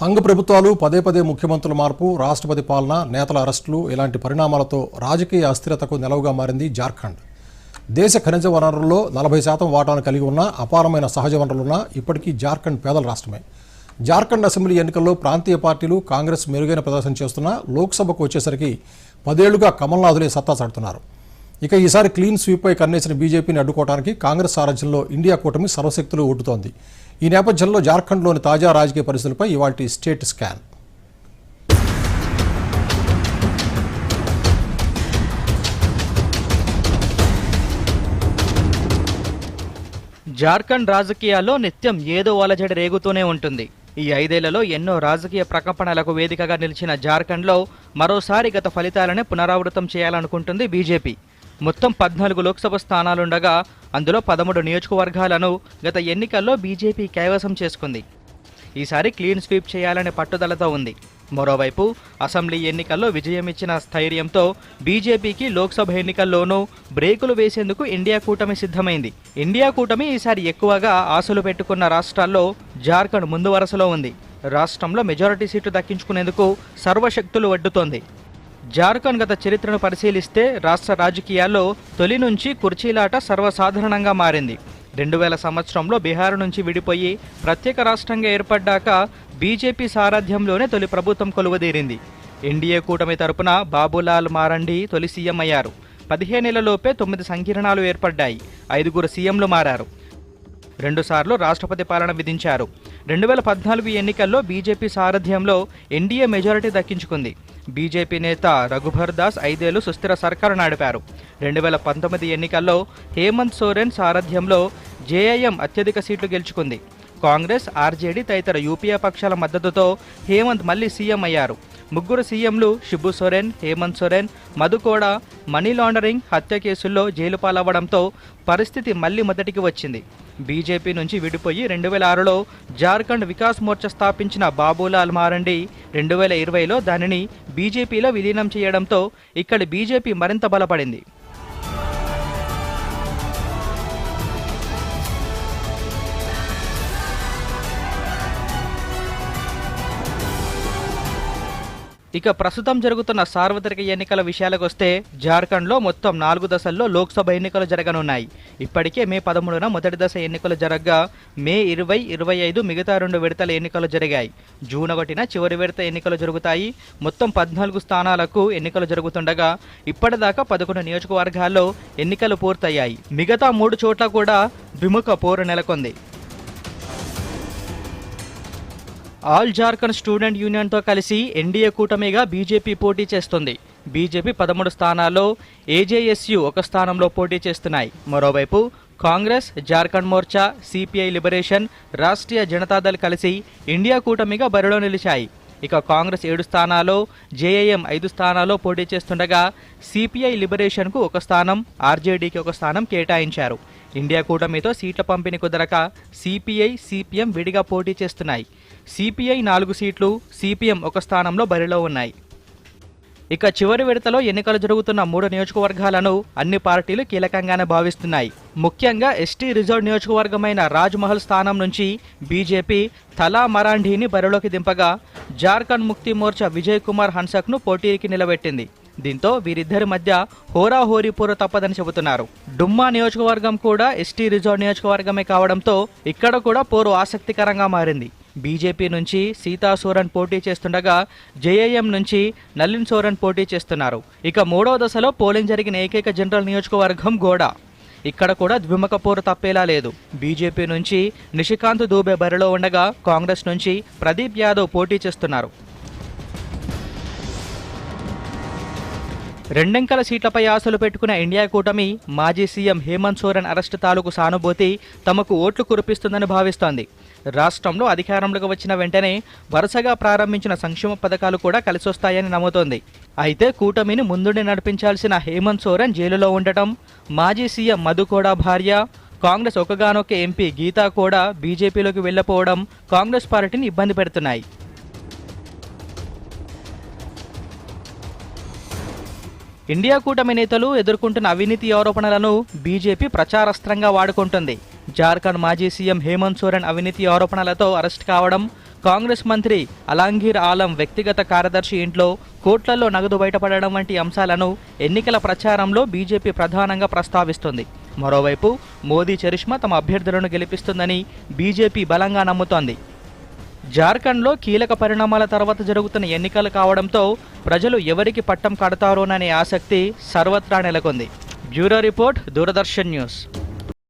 హంగ ప్రభుత్వాలు పదే పదే ముఖ్యమంత్రుల మార్పు రాష్ట్రపతి పాలన నేతల అరెస్టులు ఇలాంటి పరిణామాలతో రాజకీయ అస్థిరతకు నెలవుగా మారింది జార్ఖండ్. దేశ ఖనిజ వనరుల్లో నలభై శాతం వాటాను కలిగి ఉన్న అపారమైన సహజ వనరులున్న ఇప్పటికీ జార్ఖండ్ పేదల రాష్ట్రమే. జార్ఖండ్ అసెంబ్లీ ఎన్నికల్లో ప్రాంతీయ పార్టీలు కాంగ్రెస్ మెరుగైన ప్రదర్శన చేస్తున్నా లోక్సభకు వచ్చేసరికి పదేళ్ళుగా కమల్నాథులే సత్తా చాటుతున్నారు. ఇక ఈసారి క్లీన్ స్వీప్పై కన్నేసిన బీజేపీని అడ్డుకోవడానికి కాంగ్రెస్ సారథ్యంలో ఇండియా కూటమి సర్వశక్తులు ఒడ్డుతోంది. ఈ నేపథ్యంలో జార్ఖండ్లోని తాజా రాజకీయ పరిస్థితులపై ఇవాటి స్టేట్ స్కాన్. జార్ఖండ్ రాజకీయాల్లో నిత్యం ఏదో అలజడి రేగుతూనే ఉంటుంది. ఈ ఐదేళ్ళలో ఎన్నో రాజకీయ ప్రకంపనలకు వేదికగా నిలిచిన జార్ఖండ్లో మరోసారి గత ఫలితాలనే పునరావృతం చేయాలనుకుంటుంది బీజేపీ. మొత్తం పద్నాలుగు లోక్సభ స్థానాలుండగా అందులో పదమూడు నియోజకవర్గాలను గత ఎన్నికల్లో బీజేపీ కైవసం చేసుకుంది. ఈసారి క్లీన్ స్వీప్ చేయాలనే పట్టుదలతో ఉంది. మరోవైపు అసెంబ్లీ ఎన్నికల్లో విజయం ఇచ్చిన స్థైర్యంతో బీజేపీకి లోక్సభ ఎన్నికల్లోనూ బ్రేకులు వేసేందుకు ఇండియా కూటమి సిద్ధమైంది. ఇండియా కూటమి ఈసారి ఎక్కువగా ఆశలు పెట్టుకున్న రాష్ట్రాల్లో జార్ఖండ్ ముందు వరుసలో ఉంది. రాష్ట్రంలో మెజారిటీ సీట్లు దక్కించుకునేందుకు సర్వశక్తులు వడ్డుతోంది. జార్ఖండ్ గత చరిత్రను పరిశీలిస్తే రాష్ట్ర రాజకీయాల్లో తొలి నుంచి కుర్చీలాట సర్వసాధారణంగా మారింది. రెండు వేల సంవత్సరంలో బీహార్ నుంచి విడిపోయి ప్రత్యేక రాష్ట్రంగా ఏర్పడ్డాక బీజేపీ సారథ్యంలోనే తొలి ప్రభుత్వం కొలువుదీరింది. ఎన్డీఏ కూటమి తరపున బాబులాల్ మారండి తొలి సీఎం అయ్యారు. పదిహేనేళ్ళలోపే తొమ్మిది సంకీర్ణాలు ఏర్పడ్డాయి. ఐదుగురు సీఎంలు మారారు. రెండుసార్లు రాష్ట్రపతి పాలన విధించారు. రెండు వేల పద్నాలుగు ఎన్నికల్లో బీజేపీ సారథ్యంలో ఎన్డీఏ మెజారిటీ దక్కించుకుంది. బీజేపీ నేత రఘుభర్ దాస్ ఐదేళ్ళు సుస్థిర సర్కారు నడిపారు. రెండు వేల పంతొమ్మిది ఎన్నికల్లో హేమంత్ సోరెన్ సారథ్యంలో జేఐఎం అత్యధిక సీట్లు గెలుచుకుంది. కాంగ్రెస్ ఆర్జేడీ తదితర యూపీఏ పక్షాల మద్దతుతో హేమంత్ మళ్ళీ సీఎం అయ్యారు. ముగ్గురు సీఎంలు షిబు సోరెన్ హేమంత్ సోరెన్ మధుకోడ మనీ లాండరింగ్ హత్య కేసుల్లో జైలు పాలవ్వడంతో పరిస్థితి మళ్ళీ మొదటికి వచ్చింది. బీజేపీ నుంచి విడిపోయి రెండు వేల ఆరులో జార్ఖండ్ వికాస్ మోర్చా స్థాపించిన బాబులాల్ మారండి. రెండు వేల ఇరవైలో దానిని బీజేపీలో విలీనం చేయడంతో ఇక్కడి బీజేపీ మరింత బలపడింది. ఇక ప్రస్తుతం జరుగుతున్న సార్వత్రిక ఎన్నికల విషయాలకు వస్తే జార్ఖండ్లో మొత్తం నాలుగు దశల్లో లోక్సభ ఎన్నికలు జరగనున్నాయి. ఇప్పటికే మే పదమూడున మొదటి దశ ఎన్నికలు జరగగా మే ఇరవై ఇరవై ఐదు మిగతా రెండు విడతల ఎన్నికలు జరిగాయి. జూన్ ఒకటిన చివరి విడత ఎన్నికలు జరుగుతాయి. మొత్తం పద్నాలుగు స్థానాలకు ఎన్నికలు జరుగుతుండగా ఇప్పటిదాకా పదకొండు నియోజకవర్గాల్లో ఎన్నికలు పూర్తయ్యాయి. మిగతా మూడు చోట్ల కూడా ద్విముఖ పోరు నెలకొంది. ఆల్ జార్ఖండ్ స్టూడెంట్ యూనియన్తో కలిసి ఎన్డీఏ కూటమిగా బీజేపీ పోటీ చేస్తుంది. బీజేపీ పదమూడు స్థానాల్లో ఏజేఎస్యు ఒక స్థానంలో పోటీ చేస్తున్నాయి. మరోవైపు కాంగ్రెస్ జార్ఖండ్ మోర్చా సిపిఐ లిబరేషన్ రాష్ట్రీయ జనతాదళ్ కలిసి ఇండియా కూటమిగా బరిలో నిలిచాయి. ఇక కాంగ్రెస్ ఏడు స్థానాల్లో జేఏఎం ఐదు స్థానాల్లో పోటీ చేస్తుండగా సిపిఐ లిబరేషన్కు ఒక స్థానం ఆర్జేడీకి ఒక స్థానం కేటాయించారు. ఇండియా కూటమితో సీట్ల పంపిణీ కుదరక సిపిఐ సిపిఎం విడిగా పోటీ చేస్తున్నాయి. సిపిఐ నాలుగు సీట్లు సిపిఎం ఒక స్థానంలో బరిలో ఉన్నాయి. ఇక చివరి విడతలో ఎన్నికలు జరుగుతున్న మూడు నియోజకవర్గాలను అన్ని పార్టీలు కీలకంగానే భావిస్తున్నాయి. ముఖ్యంగా ఎస్టీ రిజర్వ్ నియోజకవర్గమైన రాజ్మహల్ స్థానం నుంచి బీజేపీ తలా మరాంఢీని బరిలోకి దింపగా జార్ఖండ్ ముక్తి మోర్చా విజయ్ కుమార్ హన్సక్ను పోటీకి నిలబెట్టింది. దీంతో వీరిద్దరి మధ్య హోరాహోరీ పోరు తప్పదని చెబుతున్నారు. డుమ్మా నియోజకవర్గం కూడా ఎస్టీ రిజర్వ్ నియోజకవర్గమే కావడంతో ఇక్కడ కూడా పోరు ఆసక్తికరంగా మారింది. బీజేపీ నుంచి సీతా సోరెన్ పోటీ చేస్తుండగా జేఏఎం నుంచి నలిన్ సూరన్ పోటీ చేస్తున్నారు. ఇక మూడవ దశలో పోలింగ్ జరిగిన ఏకైక జనరల్ నియోజకవర్గం గోడా. ఇక్కడ కూడా ద్విముఖ పోరు తప్పేలా లేదు. బీజేపీ నుంచి నిషికాంత్ దూబే బరిలో ఉండగా కాంగ్రెస్ నుంచి ప్రదీప్ యాదవ్ పోటీ చేస్తున్నారు. రెండంకెల సీట్లపై ఆశలు పెట్టుకున్న ఇండియా కూటమి మాజీ సీఎం హేమంత్ సోరెన్ అరెస్టు తాలూకు సానుభూతి తమకు ఓట్లు కురిపిస్తుందని భావిస్తోంది. రాష్ట్రంలో అధికారంలోకి వచ్చిన వెంటనే వరుసగా ప్రారంభించిన సంక్షేమ పథకాలు కూడా కలిసొస్తాయని నమ్ముతోంది. అయితే కూటమిని ముందుండి నడిపించాల్సిన హేమంత్ సోరెన్ జైలులో ఉండటం మాజీ సీఎం మధుకోడా భార్య కాంగ్రెస్ ఒకగానొక ఎంపీ గీతా కూడా బీజేపీలోకి వెళ్ళిపోవడం కాంగ్రెస్ పార్టీని ఇబ్బంది పెడుతున్నాయి. ఇండియా కూటమి నేతలు ఎదుర్కొంటున్న అవినీతి ఆరోపణలను బీజేపీ ప్రచారస్త్రంగా వాడుకుంటుంది. జార్ఖండ్ మాజీ సీఎం హేమంత్ సోరెన్ అవినీతి ఆరోపణలతో అరెస్ట్ కావడం కాంగ్రెస్ మంత్రి అలాంగీర్ ఆలం వ్యక్తిగత కార్యదర్శి ఇంట్లో కోట్లలో నగదు బయటపడడం వంటి అంశాలను ఎన్నికల ప్రచారంలో బీజేపీ ప్రధానంగా ప్రస్తావిస్తుంది. మరోవైపు మోదీ చరిష్మా తమ అభ్యర్థులను గెలిపిస్తుందని బీజేపీ బలంగా నమ్ముతోంది. జార్ఖండ్లో కీలక పరిణామాల తర్వాత జరుగుతున్న ఎన్నికలు కావడంతో ప్రజలు ఎవరికి పట్టం కడతారోననే ఆసక్తి సర్వత్రా నెలకొంది. Bureau report Doordarshan news.